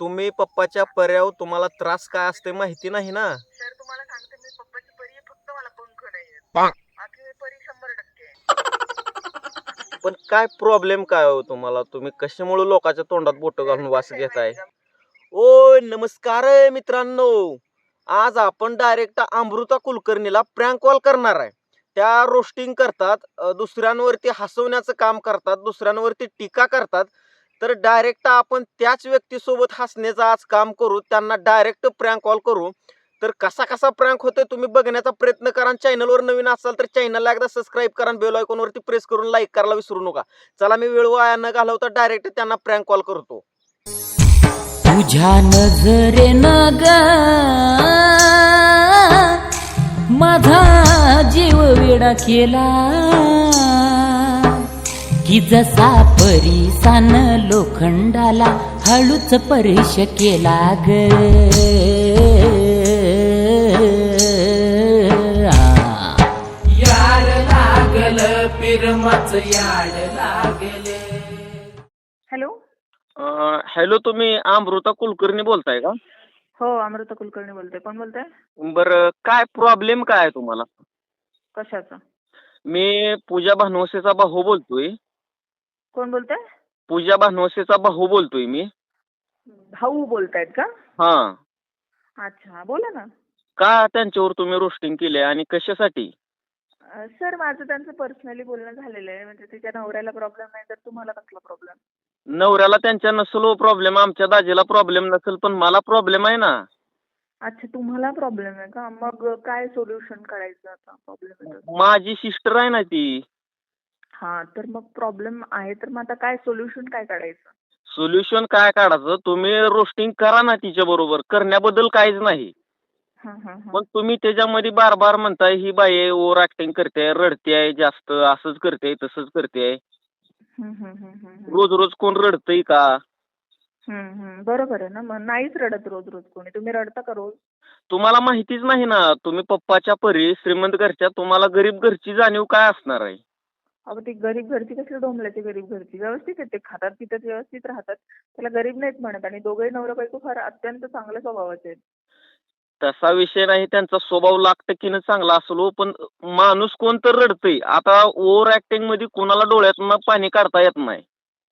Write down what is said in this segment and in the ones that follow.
तुम्ही पप्पाच्या पर्याव तुम्हाला त्रास काय असते माहिती नाही ना? सर तुम्हाला सांगते मी पप्पाची परी आहे, फक्त मला पंख नाही पांग. बाकी परी शंभर टक्के आहे. पण काय प्रॉब्लेम काय हो तुम्हाला? तुम्ही कशामुळे लोकांच्या तोंडात बोट घालून वास घेताय? ओ नमस्कार मित्रांनो. आज आपण डायरेक्ट अमृता कुलकर्णीला प्रँक कॉल करणार आहे. त्या रोस्टिंग करतात अ, दुसऱ्यांवरती हसवण्याचं काम करतात दुसऱ्यांवरती टीका करतात. तर डायरेक्ट आपण त्याच व्यक्तीसोबत हसण्याचं आज काम करू त्यांना डायरेक्ट प्रँक कॉल करू. तर कसा कसा प्रँक होतोय तुम्ही बघण्याचा प्रयत्न करा चॅनलवर नवीन असाल तर चॅनलला एकदा सबस्क्राईब करा बेल आयकॉनवरती प्रेस करून लाईक करायला विसरू नका. चला मी वेळ वाया न घालवता डायरेक्ट त्यांना प्रँक कॉल करतो. तुझ्या नजरे माझा जीव वेडा केला. की जसा परिसान लोखंडाला हळूच परिश केला ग. हॅलो? हॅलो तुम्ही अमृता कुलकर्णी बोलताय का? हो अमृता कुलकर्णी बोलते कोण बोलतंय? बरं काय प्रॉब्लेम काय आहे तुम्हाला? कशाचं? मी पूजा भानवसेचा भाऊ बोलतोय. कोण बोलतंय? पूजा भानवसेचा भाऊ बोलतोय मी. भाऊ बोलतायत का? हा. अच्छा बोला ना. का त्यांच्यावर तुम्ही रोस्टिंग केले आणि कशासाठी? सर माझं त्यांचं पर्सनली बोलणं झालेलं आहे. म्हणजे तिच्या नवऱ्याला प्रॉब्लेम नाही तर तुम्हाला कसला प्रॉब्लेम नवऱ्याला त्यांच्या नसल प्रॉब्लेम आमच्या दाजीला प्रॉब्लेम नसेल पण मला प्रॉब्लेम आहे ना. अच्छा तुम्हाला प्रॉब्लेम आहे का? मग काय सोल्युशन काढायचं आता प्रॉब्लेम माझी सिस्टर आहे ना ती. हा तर मग प्रॉब्लेम आहे तर मग आता काय सोल्युशन काय काढायचं? सोल्युशन काय काढायचं? तुम्ही रोस्टिंग करा ना तिच्या बरोबर करण्याबद्दल काहीच नाही. हा हा हा. मग तुम्ही त्याच्यामध्ये बार बार म्हणताय ही बाई ओव्हर ऍक्टिंग करते रडते जास्त असंच करते तसंच करते हम्म, हम्म, हम्म, हम्म, हम्म. रोज रोज कोण रडतंय का? हम्म, हम्म. बरोबर आहे ना मग नाहीच रडत रोज रोज कोणी. तुम्ही रडता का रोज? तुम्हाला माहितीच नाही ना तुम्ही पप्पाच्या परी श्रीमंत घरच्या तुम्हाला गरीब घरची जाणीव काय असणार आहे? अहो ती गरीब घरची कसली डोंबल्याची गरीब घरची. व्यवस्थित आहे ते. खातात पितात व्यवस्थित राहतात. त्याला गरीब नाहीत म्हणत आणि दोघंही नवरा बायको फार अत्यंत चांगल्या स्वभावाचे आहेत. तसा विषय नाही. त्यांचा स्वभाव लाख टक्कीनं चांगला असलो पण माणूस कोण तर रडतंय. आता ओव्हर ऍक्टिंगमध्ये कोणाला डोळ्यातनं पाणी काढता येत नाही.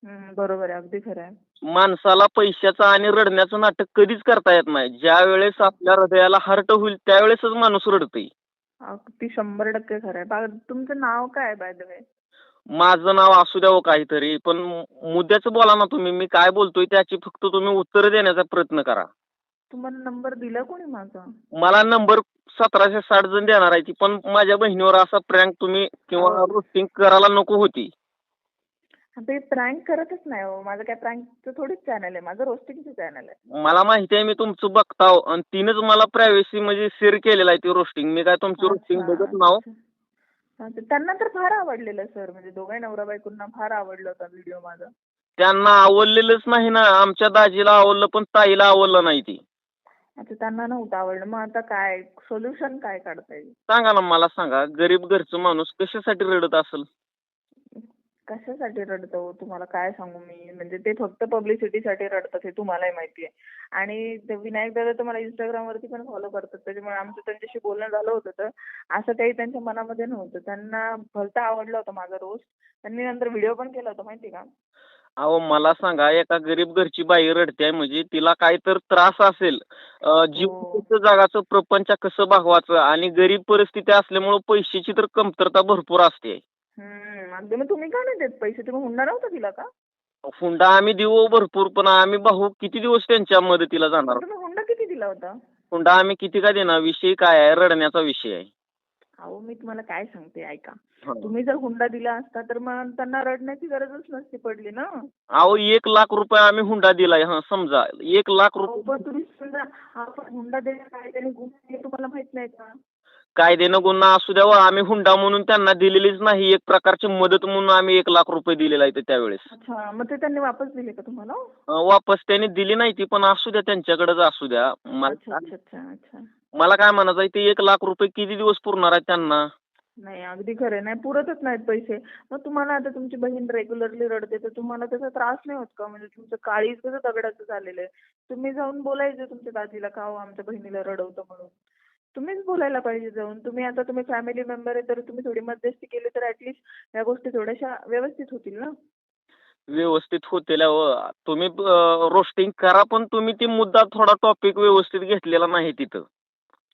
हम्म, बरोबर आहे. अगदी खरं आहे. माणसाला पैशाचं आणि रडण्याचं नाटक कधीच करता येत नाही. ज्या वेळेस आपल्या हृदयाला हर्ट होईल त्यावेळेसच माणूस रडतंय. अगदी शंभर टक्के खरं आहे. बा- तुमचं नाव काय बाय द वे माझं नाव असू द्यावं काहीतरी पण मुद्द्याचं बोला ना तुम्ही मी काय बोलतोय त्याची फक्त तुम्ही उत्तर देण्याचा प्रयत्न करा. तुम्हाला नंबर दिला कोणी माझा? मला नंबर सतराशे साठ जण देणार आहे ती पण माझ्या बहिणीवर असा प्रँक तुम्ही किंवा रोस्टिंग करायला नको होती. ते प्रँक करतच नाही हो. माझं काय प्रँकचं थोडीच चॅनल आहे माझं रोस्टिंगचं चॅनल आहे. मला माहिती आहे मी तुमचं बघताव आणि तिनंच मला प्रायव्हसी म्हणजे शेअर केलेलं आहे ती रोस्टिंग मी काय तुमची रोस्टिंग बघत नाव त्यांना तर फार आवडलेलं सर. म्हणजे दोघाही नवरा बायकोंना फार आवडलं होता व्हिडिओ माझा. त्यांना आवडलेलंच नाही ना. आमच्या दाजीला आवडलं पण ताईला आवडलं नाही ती. अच्छा त्यांना नव्हतं आवडलं. मग आता काय? सोल्युशन काय काढता येईल? सांगा ना मला सांगा. गरीब घरचं माणूस कशासाठी रडत असेल? कशासाठी रडतो? तुम्हाला काय सांगू मी? म्हणजे ते फक्त पब्लिसिटीसाठी रडतात हे तुम्हालाही माहिती आहे. आणि ते विनायक दादा तर मला Instagram वरती पण फॉलो करतात. त्याच्यामुळे आमचं त्यांच्याशी बोलणं झालं होतं तर असं काही त्यांच्या मनामध्ये नव्हतं. त्यांना भलता आवडला होता माझा रोस्ट त्यांनी नंतर व्हिडिओ पण केला होता माहिती का? अहो मला सांगा एका गरीब घरची बाई रडते म्हणजे तिला काही तर त्रास असेल. अं, जीव हो. कसं जगाचं प्रपंच कसं भागवायचं आणि गरीब परिस्थिती असल्यामुळं पैशाची तर कमतरता भरपूर असते. अगदी. मग तुम्ही का नाही देत पैसे? तुम्ही हुंडा नव्हता दिला का? हुंडा आम्ही देऊ भरपूर पण आम्ही भाऊ किती दिवस त्यांच्या मदतीला जाणार? तुम्ही हुंडा किती दिला होता? हुंडा आम्ही किती का देणार? विषय काय आहे? रडण्याचा विषय आहे. अहो मी तुम्हाला काय सांगते ऐका. हा. तुम्ही जर हुंडा दिला असता तर मग त्यांना रडण्याची गरजच नसती पडली ना? अहो एक लाख रुपये आम्ही हुंडा दिलाय. हा समजा एक लाख अहो, रुपये पण तुम्ही समजा हा पण हुंडा देणं काय त्याने गुन्हा आहे तुम्हाला माहीत नाही का? कायद्यानं गुन्हा असू द्यावा आम्ही हुंडा म्हणून त्यांना दिलेलीच नाही. एक प्रकारची मदत म्हणून आम्ही एक लाख रुपये दिलेला आहे त्यावेळेस. अच्छा मग ते त्यांनी वापस दिले का तुम्हाला? अं, वापस त्यांनी दिली नाही ती पण असू द्या त्यांच्याकडेच असू द्या. अच्छा मला अच्छा अच्छा अच्छा मला काय म्हणायचं आहे ते एक लाख रुपये किती दिवस पुरणार आहे त्यांना? नाही अगदी खरं नाही पुरतच नाहीत पैसे. मग तुम्हाला आता तुमची बहीण रेग्युलरली रडते तर तुम्हाला त्याचा त्रास नाही होत का? म्हणजे तुमचं काळीज कसं दगडाचं झालेलं आहे? तुम्ही जाऊन बोलायचं तुमच्या दाजीला का हो आमच्या बहिणीला रडवतं म्हणून? तुम्हीच बोलायला पाहिजे जाऊन. तुम्ही आता तुम्ही फॅमिली मेंबर आहे तर तुम्ही थोडी मध्यस्थी केली तर ऍटलिस्ट या गोष्टी थोड्याशा व्यवस्थित होतील ना? व्यवस्थित होतील अहो. तुम्ही रोस्टिंग करा पण तुम्ही ती मुद्दा थोडा टॉपिक व्यवस्थित घेतलेला नाही तिथं.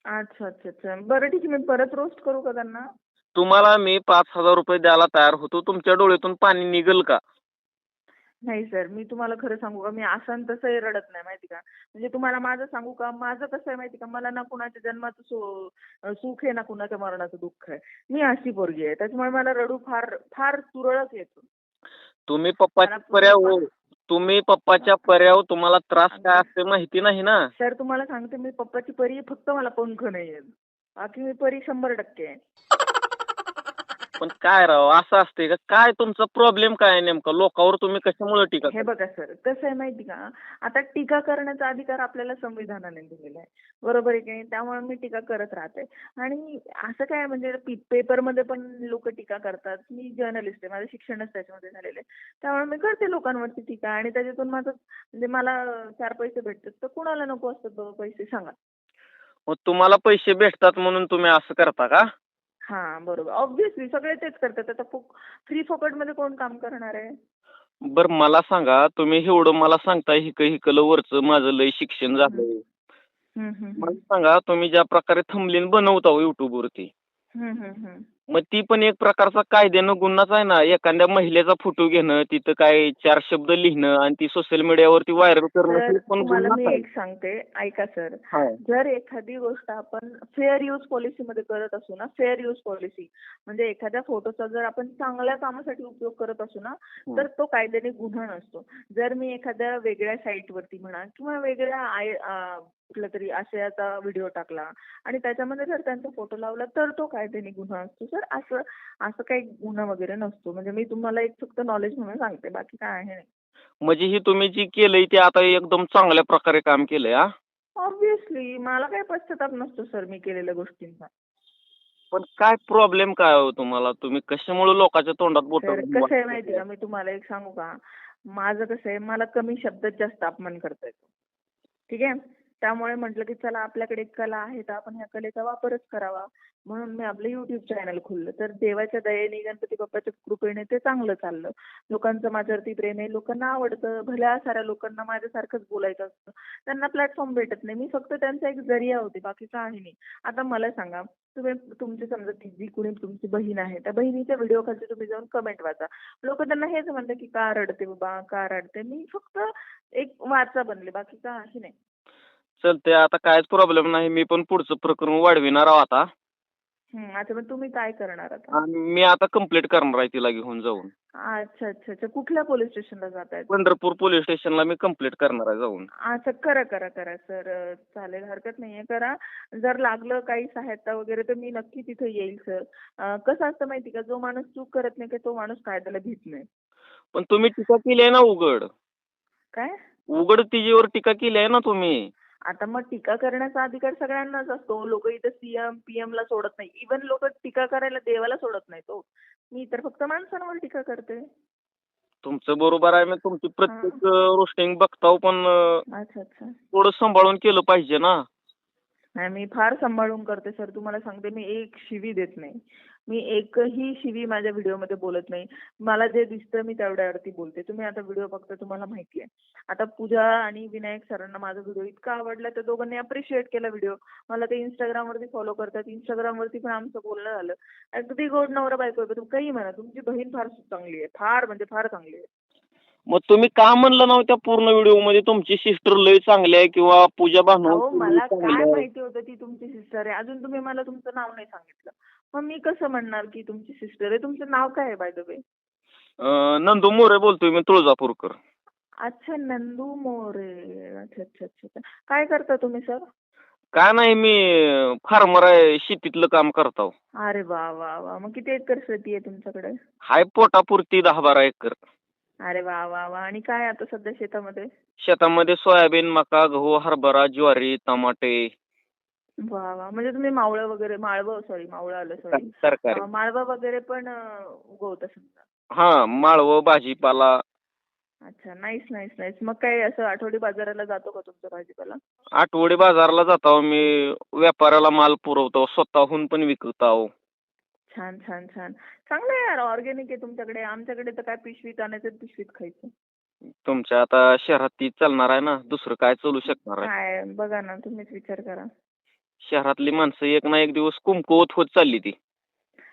अच्छा अच्छा अच्छा. बरं ठीक आहे. मी परत रोस्ट करू का त्यांना? तुम्हाला मी पाच हजार रुपये द्यायला तयार होतो. तुमच्या डोळ्यातून पाणी निघल का? नाही सर मी तुम्हाला खरं सांगू का? मी असं आणि तसंही रडत नाही माहिती का? म्हणजे तुम्हाला माझं सांगू का? माझं कसं आहे माहिती का? मला ना कुणाच्या जन्माचं सु सुख आहे ना कुणाच्या मरणाचं दुःख आहे. मी अशी पोरगी आहे. त्याच्यामुळे मला रडू फार फार तुरळक येतो. तुम्ही पप्पाच्या पर्याव पूर्ण- तुम्ही पप्पाच्या पर्याव तुम्हाला त्रास काय असते माहिती नाही ना? सर तुम्हाला सांगते मी पप्पाची परी आहे, फक्त मला पंख नाही आहेत. बाकी मी परी शंभर टक्के आहे. पण काय राव असं असते का? काय तुमचा प्रॉब्लेम काय नेमका? लोकांवर तुम्ही कशामुळे टीका हे बघा सर कसं आहे माहिती का? आता टीका करण्याचा अधिकार आपल्याला संविधानाने दिलेला आहे. बरोबर आहे की नाही? त्यामुळे मी टीका करत राहते. आणि असं काय म्हणजे पेपरमध्ये पण लोक टीका करतात. मी जर्नलिस्ट आहे माझं शिक्षणच त्याच्यामध्ये झालेलं आहे. त्यामुळे मी करते लोकांवरती टीका आणि त्याच्यातून माझं म्हणजे मला चार पैसे भेटतात. तर कुणाला नको असतात बाबा पैसे? सांगा. मग तुम्हाला पैसे भेटतात म्हणून तुम्ही असं करता का? हा बरोबर. ऑब्व्हियसली सगळे तेच करतात. आता फ्री फुकटमध्ये कोण काम करणार आहे? बर मला सांगा तुम्ही एवढं मला सांगताय हिक हिकलं वरचं माझं लय शिक्षण झालंय. हम्म, हम्म, मला सांगा तुम्ही ज्या प्रकारे थंबलीन बनवता हो YouTube वरती. हम्म, हम्म, हम्म. मग ती पण एक प्रकारचा कायद्यानं गुन्हाच आहे ना. एखाद्या महिलेचा फोटो घेणं तिथं काय चार शब्द लिहिणं आणि ती सोशल मीडियावरती व्हायरल करणं हे पण तुम्हाला गुन्हाच मी आहे. एक सांगते. ऐका सर. हा. जर एखादी गोष्ट आपण फेअर यूज पॉलिसीमध्ये करत असू ना फेअर यूज पॉलिसी म्हणजे एखाद्या फोटोचा जर आपण चांगल्या कामासाठी उपयोग करत असू ना तर तो कायद्याने गुन्हा नसतो. जर मी एखाद्या वेगळ्या साईटवरती म्हणा किंवा वेगळ्या कुठल्या तरी आशयाचा व्हिडिओ टाकला. आणि त्याच्यामध्ये जर त्यांचा फोटो लावला तर तो कायद्याने गुन्हा असतो? सर असं असं काही गुन्हा वगैरे नसतो. म्हणजे मी तुम्हाला एक फक्त नॉलेज म्हणून सांगते. बाकी काय आहे नाही. म्हणजे ही तुम्ही जी केलंय ते आता एकदम चांगल्या प्रकारे काम केलंय हा? ऑब्विसली मला काही पश्चाताप नसतो सर मी केलेल्या गोष्टींचा. पण काय प्रॉब्लेम काय हो तुम्हाला? तुम्ही कशामुळे लोकांच्या तोंडात बोट कसं आहे माहिती का? मी तुम्हाला एक सांगू का? माझं कसं आहे मला कमी शब्दात जास्त अपमान करता येतो ठीक आहे? त्यामुळे म्हटलं की चला आपल्याकडे एक कला आहे तर आपण ह्या कलेचा वापरच करावा. म्हणून मी आपलं युट्यूब चॅनल खोललं. तर देवाच्या दयेने गणपती बाप्पाच्या कृपेने ते चांगलं चाललं. लोकांचं माझ्यावरती प्रेम आहे. लोकांना आवडतं. भल्या साऱ्या लोकांना माझ्यासारखंच बोलायचं असतं. त्यांना प्लॅटफॉर्म भेटत नाही. मी फक्त त्यांचा एक जरिया होते. बाकी काही नाही. आता मला सांगा तुम्ही तुमची समजा ती जी कुणी तुमची बहीण आहे. त्या बहिणीच्या व्हिडिओ खालती तुम्ही जाऊन कमेंट वाचा. लोक त्यांना हेच म्हणतात की का रडते बाबा का रडते. मी फक्त एक वाचा बनले. बाकी काही नाही. चलते आता कायच प्रॉब्लेम नाही. मी पण पुढचं प्रकरण वाढविणार आहो आता. हम्म, अच्छा मग तुम्ही काय करणार आता? आणि मी आता कंप्लीट करणार आहे तिला घेऊन जाऊन. अच्छा अच्छा अच्छा. कुठल्या पोलीस स्टेशनला जात आहेत पंढरपूर पोलीस स्टेशनला मी कंप्लीट करणार आहे जाऊन. अच्छा करा करा करा. सर चालेल हरकत नाहीये. करा. जर लागलं काही सहायता वगैरे तर मी नक्की तिथे येईल सर. कसं असतं माहिती का? जो माणूस चूक करत नाही की तो माणूस कायद्याला भीत नाही. पण तुम्ही टीका केली आहे ना उघड? काय? उघड तिच्यावर टीका केली आहे ना तुम्ही? आता मग टीका करण्याचा अधिकार सगळ्यांनाच असतो. लोक इथं सीएम पीएम ला सोडत नाही. इवन लोक टीका करायला देवाला सोडत नाही तो मी तर फक्त माणसांवर टीका करते. तुमचं बरोबर आहे. मी तुमची प्रत्येक रोस्टिंग बघताव पण अच्छा अच्छा. थोडं सांभाळून केलं पाहिजे ना. नाही मी फार सांभाळून करते सर. तुम्हाला सांगते मी एक शिवी देत नाही. मी एकही शिवी माझ्या व्हिडिओमध्ये बोलत नाही. मला जे दिसतं मी तेवढ्यावरती बोलते. तुम्ही आता व्हिडिओ बघता तुम्हाला माहिती आहे. आता पूजा आणि विनायक सरांना माझा व्हिडिओ इतका आवडला त्या दोघांनी अप्रिशिएट केला व्हिडिओ. मला ते Instagram वरती फॉलो करतात. Instagram वरती पण आमचं बोलणं झालं. अगदी गोड नवरा बायको. तुम्ही काही म्हणा तुमची बहीण फार चांगली आहे. फार म्हणजे फार चांगली आहे. मग तुम्ही का म्हणलं नव्हत्या पूर्ण व्हिडिओमध्ये तुमची सिस्टर लय चांगली आहे किंवा पूजा भानू मला काय माहिती होतं ती तुमची सिस्टर आहे. अजून तुम्ही मला तुमचं नाव नाही सांगितलं. मग मी कसं म्हणणार की तुमची सिस्टर आहे? तुमचं नाव काय आहे बाय द वे अं, नंदू मोरे बोलतोय मी तुळजापूरकर. अच्छा नंदू मोरे. अच्छा अच्छा अच्छा अच्छा. काय करता तुम्ही सर काय नाही मी फार्मर आहे शेतीतलं काम करतो अरे वा वा वा. मग किती एकर शेती आहे तुमच्याकडे? हाय पोटापुरती दहा बारा एकर. अरे वा वा वा. आणि काय आता सध्या शेतामध्ये? शेतामध्ये सोयाबीन मका गहू हरभरा ज्वारी टमाटे वा वा. म्हणजे तुम्ही मावळं वगैरे माळवं सॉरी मावळं आलं सॉरी सरकारी माळवं वगैरे पण अं, उगवता समजा. हा माळव भाजीपाला. अच्छा नाईस नाईस नाईस मग काय असं आठवडी बाजाराला जातो का तुमचा भाजीपाला? आठवडी बाजाराला जातो मी व्यापाऱ्याला माल पुरवतो. स्वतःहून पण विकतो. छान छान छान. चांगलं आहे यार. ऑर्गॅनिक आहे तुमच्याकडे. आमच्याकडे तर काय पिशवीत आणायचं आणि पिशवीत खायचं. तुमच्या आता शहरात ती चालणार आहे ना. दुसरं काय चालू शकणार आहे? काय? बघा ना तुम्हीच विचार करा. शहरातली माणसं एक ना एक दिवस कुमकुवत होत चालली ती.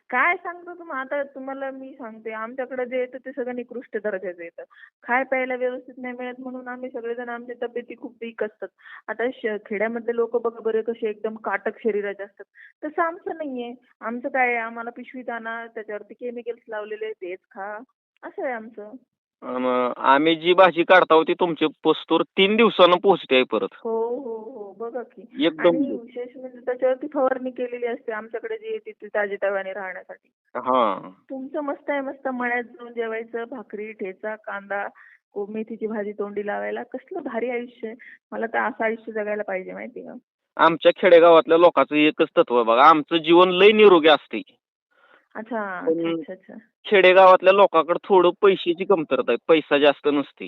काय सांगतो तुम्ही आता तुम्हाला मी सांगते आमच्याकडे जे येतं ते सगळं निकृष्ट दर्जाचं येतं. खाय प्यायला व्यवस्थित नाही मिळत म्हणून आम्ही सगळेजण आमच्या तब्येती खूप वीक असतात. आता खेड्यामध्ये खेड्यामधले लोक बघा बरे कसे एकदम काटक शरीराचे असतात. तसं आमचं नाहीये. आमचं काय आम्हाला पिशवीत आणा त्याच्यावरती केमिकल्स लावलेले तेच खा. असं आहे आमचं. अन आम्ही जी भाजी काढतो ती तुमच्या पोस्टवर तीन दिवसानं पोहोचते आहे परत. हो हो हो बघा की. एकदम. आणि विशेष म्हणजे त्याच्यावरती फवारणी केलेली असते आमच्याकडे जी येते ती ताजीतवानी राहण्यासाठी. हा. तुमचं मस्त आहे मस्त मळ्यात जाऊन जेवायचं भाकरी ठेचा कांदा को- मेथीची भाजी तोंडी लावायला. कसलं भारी आयुष्य आहे. मला तर असं आयुष्य जगायला पाहिजे माहिती का? आमच्या खेडेगावातल्या लोकांचं एकच तत्व आहे बघा. आमचं जीवन लय निरोगी असते. अच्छा पण- अच्छा अच्छा. अच्छा खेडेगावातल्या लोकांकडे थोडं पैशाची कमतरता आहे पैसा जास्त नसते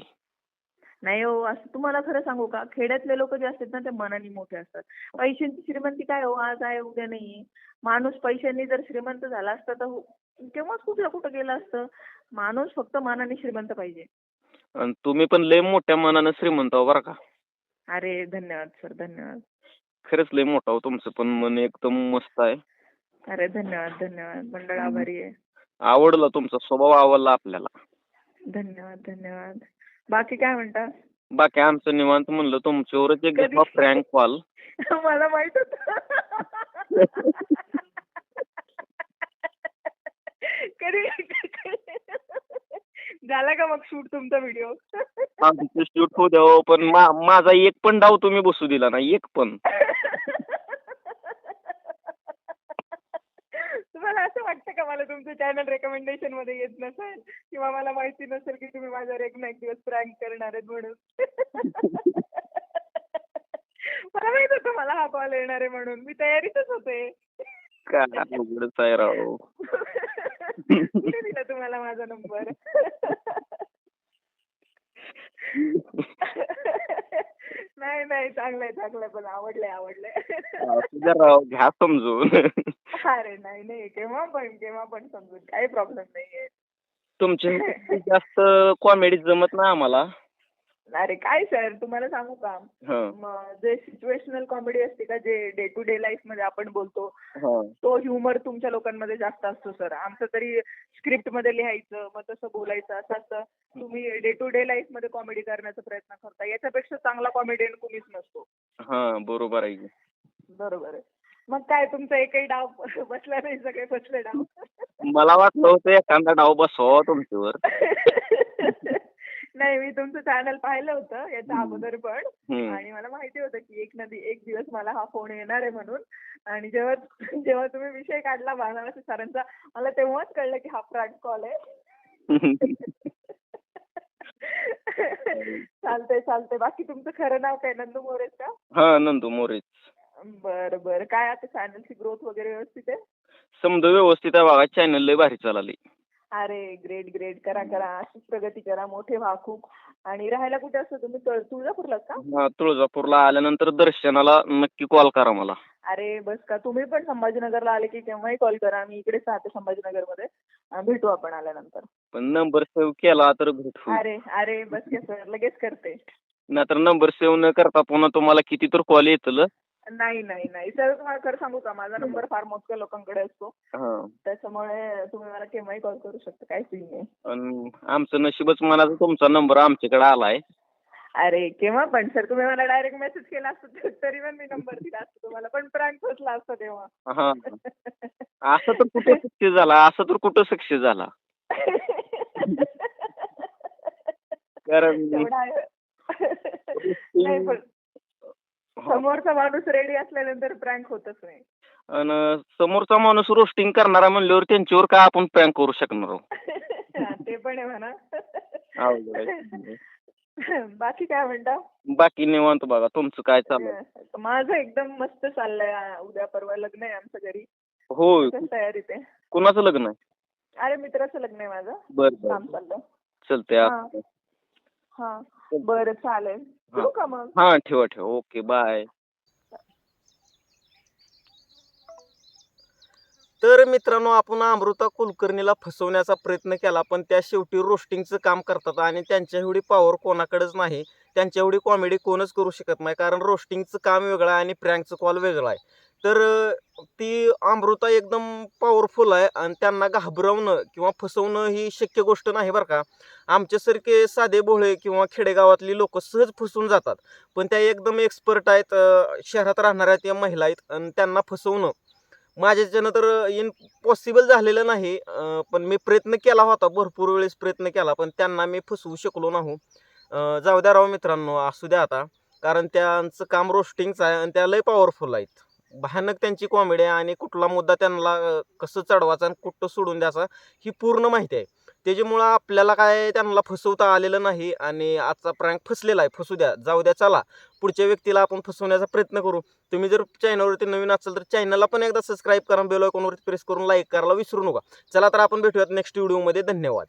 नाही हो असं तुम्हाला खरं सांगू का? खेड्यातले लोक जे असतात ना ते मनाने मोठे असतात. पैशांची श्रीमंती काय हो? आज आहे उद्या नाही. माणूस पैशांनी जर श्रीमंत झाला असता तर हो- केव्हाच कुठलं कुठं गेलं असतं? माणूस फक्त मनाने श्रीमंत पाहिजे. आणि तुम्ही पण लय मोठ्या मनानं श्रीमंत आहो बरं का? अरे धन्यवाद सर धन्यवाद. खरंच लय मोठा हो तुमचं पण मन एकदम मस्त आहे. अरे धन्यवाद धन्यवाद. मंडळ आभारी आहे. आवडला तुमचा स्वभाव आवडला आपल्याला. धन्यवाद धन्यवाद. बाकी काय म्हणता? बाकी आमचं निवांत म्हणलं तुमच्यावरच एक कधी? फ्रँक कॉल मला माहीत होत. कधी? झाला का मग शूट तुमचा व्हिडिओ? आमचं शूट होऊ द्या हो, पण मा- माझा एक पण डाव तुम्ही बसू दिला नाही एक पण. तुम्हाला असं वाटतं का मला तुमचं चॅनल रेकमेंडेशनमध्ये येत नसेल? किंवा मला माहिती नसेल की तुम्ही माझ्यावर एक ना एक दिवस प्रँक करणार आहेत म्हणून? मला माहीत होतं मला हा कॉल येणार आहे म्हणून. मी तयारीतच होते. काय राव कुठे दिला तुम्हाला माझा नंबर नाही नाही चांगलंय चांगलंय पण आवडलंय आवडलंय. राव घ्या समजून. अरे नाही नाही केव्हा पण केव्हा पण समजून काही प्रॉब्लेम नाहीये. तुमचे जास्त कॉमेडी जमत नाही आम्हाला. अरे काय सर तुम्हाला सांगू का? हं, म- जे सिच्युएशनल कॉमेडी असते का जे डे टू डे लाईफमध्ये आपण बोलतो हं. तो ह्युमर तुमच्या लोकांमध्ये जास्त असतो सर. आमचं तरी स्क्रिप्टमध्ये लिहायचं मग तसं बोलायचं असं असतं. तुम्ही डे टू डे लाईफमध्ये कॉमेडी करण्याचा प्रयत्न करता. याच्यापेक्षा चांगला कॉमेडियन कुणीच नसतो. हं बरोबर आहे की. बरोबर आहे. मग काय तुमचा एकही डाव बसला नाही सगळे बसले डाव? मला वाटलं होतं एखादा डाव बसवा तुमच्यावर. नाही मी तुमचं चॅनल पाहिलं होतं याच्या अगोदर पण. आणि मला माहिती होतं की एक नदी एक दिवस मला हा फोन येणार आहे म्हणून. आणि जेव्हा जेव्हा तुम्ही विषय काढला बाणावासी सरांचा मला तेव्हाच कळलं की हा फ्रँक कॉल आहे. चालतंय चालतंय. बाकी तुमचं खरं नाव काय? नंदू मोरेच का? हा नंदू मोरेच. बरं बरं. काय आता चॅनलची ग्रोथ वगैरे व्यवस्थित आहे? समजा व्यवस्थित आहे बघा चॅनल लय भारी चालली अरे ग्रेट ग्रेट करा करा. अशीच प्रगती करा. मोठे व्हा खूप. आणि राहायला कुठे असतो तुम्ही? तुळ- तुळजापूरलाच का? हा तुळजापूरला आल्यानंतर दर्शनाला नक्की कॉल करा मला. अरे बस का. तुम्ही पण संभाजीनगरला आले की केव्हाही कॉल करा. मी इकडेच राहते संभाजीनगरमध्ये. अं, भेटू आपण आल्यानंतर. पण नंबर सेव्ह केला तर भेट. होईल अरे अरे बस का सर लगेच करते. नाहीतर नंबर सेव्ह न करता पुन्हा तुम्हाला किती तर कॉल येतल. नाही नाही नाही. सर तुम्हाला खरं सांगू का? माझा नंबर फार मोजक्या लोकांकडे असतो. त्याच्यामुळे तुम्ही मला केव्हाही कॉल करू शकता. काही सीन नाही आमचं नशीबच मनाचा तुमचा नंबर आमच्याकडे आलाय. अरे केव्हा पण. सर तुम्ही मला डायरेक्ट मेसेज केला असता तरी पण मी नंबर दिला असता तुम्हाला. पण प्रांक फसला असता तेव्हा. असं तर कुठं सक्सेस झाला? असं तर कुठं सक्सेस झाला? कारण. नाही पण समोरचा माणूस रेडी असल्यानंतर प्रँक होतच नाही. आणि समोरचा माणूस रोस्टिंग करणारा म्हणल्यावर त्यांच्यावर काय आपण प्रँक करू शकणार आहोत? हा, ते पण आहे म्हणा. बाकी काय म्हणता? बाकी निवांत बघा तुमचं काय चाललंय? माझं एकदम मस्त चाललंय उद्या परवा लग्न आहे आमच्या घरी. होय. कसं तयारीत आहे कुणाचं लग्न आहे? अरे मित्राचं लग्न आहे माझं. बर काम चाललं चलतंय हा. हा. बरं चालेल. ठेवू का मग? हा ठेवा ठेवा. Okay bye. तर मित्रांनो आपण अमृता कुलकर्णीला फसवण्याचा प्रयत्न केला पण त्या शेवटी रोस्टिंगचं काम करतात आणि त्यांच्या एवढी पॉवर कोणाकडेच नाही. त्यांच्या एवढी कॉमेडी कोणच करू शकत नाही कारण रोस्टिंगचं काम वेगळं आहे आणि प्रँकचं कॉल वेगळा आहे. तर ती अमृता एकदम पॉवरफुल आहे आणि त्यांना घाबरवणं किंवा फसवणं ही शक्य गोष्ट नाही बरं का. आमच्यासारखे साधे भोळे किंवा खेडेगावातली लोक सहज फसून जातात. पण त्या एकदम एक्सपर्ट आहेत शहरात राहणाऱ्या त्या महिला आहेत आणि त्यांना फसवणं. माझ्याच्यानं तर इम्पॉसिबल झालेलं नाही पण मी प्रयत्न केला होता भरपूर वेळेस प्रयत्न केला पण त्यांना मी फसवू शकलो नाही. जाऊ द्या राव मित्रांनो असू द्या आता. कारण त्यांचं काम रोस्टिंगचं आहे आणि त्या लय पॉवरफुल आहेत. भयानक त्यांची कॉमेडी आहे आणि कुठला मुद्दा त्यांना कसं चढवायचा आणि कुठं सोडून द्यायचा ही पूर्ण माहिती आहे. त्याच्यामुळं आपल्याला काय त्यांना फसवता आलेलं नाही आणि आजचा प्रँक फसलेला आहे. फसू द्या जाऊ द्या चला. पुढच्या व्यक्तीला आपण फसवण्याचा प्रयत्न करू. तुम्ही जर चॅनलवरती नवीन असाल तर चॅनलला पण एकदा सबस्क्राईब करा बेल आयकॉनवरती प्रेस करून लाईक करायला विसरू नका. चला तर आपण भेटूयात नेक्स्ट व्हिडिओमध्ये धन्यवाद.